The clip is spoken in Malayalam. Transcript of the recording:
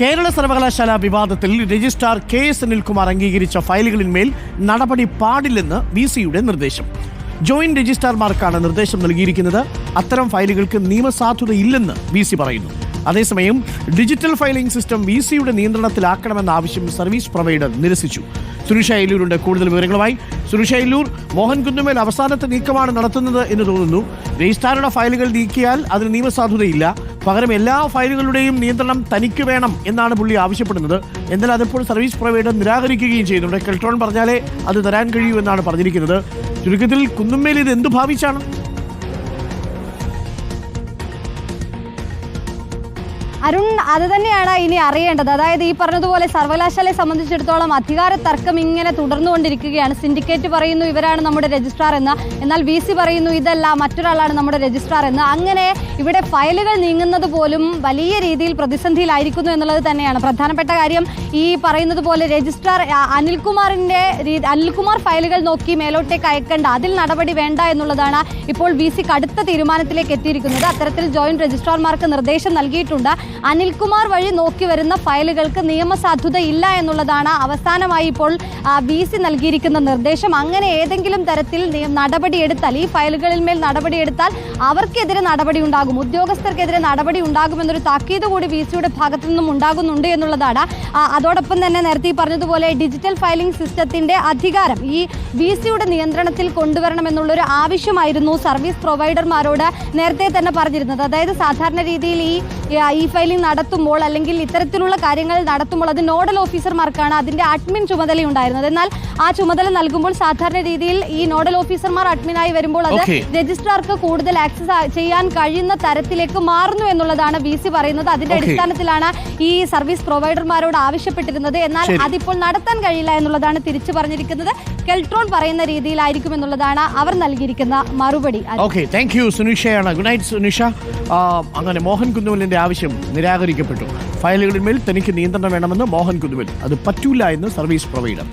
കേരള സർവകലാശാല വിവാദത്തിൽ രജിസ്ട്രാർ കെ എസ് അനിൽകുമാർ അംഗീകരിച്ച ഫയലുകളിന്മേൽ നടപടി പാടില്ലെന്ന് വി സിയുടെ നിർദ്ദേശം. ജോയിന്റ് രജിസ്ട്രാർമാർക്കാണ് നിർദ്ദേശം നൽകിയിരിക്കുന്നത്. അത്തരം ഫയലുകൾക്ക് നിയമസാധുതയില്ലെന്ന് വി സി പറയുന്നു. അതേസമയം ഡിജിറ്റൽ ഫയലിംഗ് സിസ്റ്റം വി സിയുടെ നിയന്ത്രണത്തിലാക്കണമെന്ന ആവശ്യം സർവീസ് പ്രൊവൈഡർ നിരസിച്ചു. സുനിഷ കൂടുതൽ വിവരങ്ങളുമായി. സുനിഷ അയ്യൂർ മോഹൻ കുന്നുമേൽ അവസാനത്തെ നീക്കമാണ് നടത്തുന്നത് എന്ന് തോന്നുന്നു. രജിസ്ട്രാറുടെ ഫയലുകൾ നീക്കിയാൽ അതിന് നിയമസാധുതയില്ല. പകരം എല്ലാ ഫയലുകളുടെയും നിയന്ത്രണം തനിക്ക് വേണം എന്നാണ് പുള്ളി ആവശ്യപ്പെടുന്നത്. എന്നാൽ അതിപ്പോൾ സർവീസ് പ്രൊവൈഡർ നിരാകരിക്കുകയും ചെയ്യുന്നുണ്ട് കെൽട്രോൺ പറഞ്ഞാലേ അത് തരാൻ കഴിയൂ എന്നാണ് പറഞ്ഞിരിക്കുന്നത്. ചുരുക്കത്തിൽ കുന്നുമേൽ ഇത് എന്തു ഭാവിച്ചാണ്? അരുൺ അത് തന്നെയാണ് ഇനി അറിയേണ്ടത്. അതായത് ഈ പറഞ്ഞതുപോലെ സർവകലാശാലയെ സംബന്ധിച്ചിടത്തോളം അധികാര തർക്കം ഇങ്ങനെ തുടർന്നുകൊണ്ടിരിക്കുകയാണ്. സിൻഡിക്കേറ്റ് പറയുന്നു ഇവരാണ് നമ്മുടെ രജിസ്ട്രാർ എന്ന്. എന്നാൽ വി സി പറയുന്നു ഇതല്ല മറ്റൊരാളാണ് നമ്മുടെ രജിസ്ട്രാർ എന്ന്. അങ്ങനെ ഇവിടെ ഫയലുകൾ നീങ്ങുന്നത് പോലും വലിയ രീതിയിൽ പ്രതിസന്ധിയിലായിരിക്കുന്നു എന്നുള്ളത് തന്നെയാണ്. പ്രധാനപ്പെട്ട കാര്യം ഈ പറയുന്നത് പോലെ രജിസ്ട്രാർ അനിൽകുമാറിന്റെ അനിൽകുമാർ ഫയലുകൾ നോക്കി മേലോട്ടേക്ക് അയക്കേണ്ട. അതിൽ നടപടി വേണ്ട എന്നുള്ളതാണ് ഇപ്പോൾ വി സി കടുത്ത തീരുമാനത്തിലേക്ക് എത്തിയിരിക്കുന്നത്. അത്തരത്തിൽ ജോയിന്റ് രജിസ്ട്രാർമാർക്ക് നിർദ്ദേശം നൽകിയിട്ടുണ്ട്. അനിൽകുമാർ വഴി നോക്കി വരുന്ന ഫയലുകൾക്ക് നിയമസാധുത ഇല്ല എന്നുള്ളതാണ് അവസാനമായി ഇപ്പോൾ വി സി നൽകിയിരിക്കുന്ന നിർദ്ദേശം. അങ്ങനെ ഏതെങ്കിലും തരത്തിൽ നടപടിയെടുത്താൽ ഈ ഫയലുകളിൽ മേൽ നടപടിയെടുത്താൽ അവർക്കെതിരെ നടപടി ഉണ്ടാകും. ഉദ്യോഗസ്ഥർക്കെതിരെ നടപടി ഉണ്ടാകുമെന്നൊരു താക്കീത് കൂടി വി സിയുടെ ഭാഗത്തു നിന്നും ഉണ്ടാകുന്നുണ്ട് എന്നുള്ളതാണ്. അതോടൊപ്പം തന്നെ നേരത്തെ ഈ പറഞ്ഞതുപോലെ ഡിജിറ്റൽ ഫയലിംഗ് സിസ്റ്റത്തിന്റെ അധികാരം ഈ വി സിയുടെ നിയന്ത്രണത്തിൽ കൊണ്ടുവരണമെന്നുള്ളൊരു ആവശ്യമായിരുന്നു സർവീസ് പ്രൊവൈഡർമാരോട് നേരത്തെ തന്നെ പറഞ്ഞിരുന്നത്. അതായത് സാധാരണ രീതിയിൽ ഈ ഇ ഫയലിംഗ് നടത്തുമ്പോൾ അല്ലെങ്കിൽ ഇത്തരത്തിലുള്ള കാര്യങ്ങൾ നടത്തുമ്പോൾ അത് നോഡൽ ഓഫീസർമാർക്കാണ് അതിന്റെ അഡ്മിൻ ചുമതലയുണ്ടായിരുന്നത് എന്നാൽ ആ ചുമതല നൽകുമ്പോൾ സാധാരണ രീതിയിൽ ഈ നോഡൽ ഓഫീസർമാർ അഡ്മിനായി വരുമ്പോൾ അത് രജിസ്ട്രാർക്ക് കൂടുതൽ ആക്സസ് ചെയ്യാൻ കഴിയുന്ന തരത്തിലേക്ക് മാറുന്നു എന്നുള്ളതാണ് വി സി പറയുന്നത്. അതിന്റെ അടിസ്ഥാനത്തിലാണ് ഈ സർവീസ് പ്രൊവൈഡർമാരോട് ആവശ്യപ്പെട്ടിരുന്നത്. എന്നാൽ അതിപ്പോൾ നടത്താൻ കഴിയില്ല എന്നുള്ളതാണ് തിരിച്ചു പറഞ്ഞിരിക്കുന്നത്. കെൽട്രോൺ പറയുന്ന രീതിയിലായിരിക്കും എന്നുള്ളതാണ് അവർ നൽകിയിരിക്കുന്ന മറുപടി. Okay thank you സുനിഷയാണ്. Good night Sunisha. അങ്ങനെ മോഹൻ കുന്നുവലിന്റെ ആവശ്യം നിരാകരിക്കപ്പെട്ടു. ഫയലുകളിന്മേൽ തനിക്ക് നിയന്ത്രണം വേണമെന്ന് മോഹൻ കുന്നുവൽ. അത് പറ്റൂല എന്ന് സർവീസ് പ്രൊവൈഡർ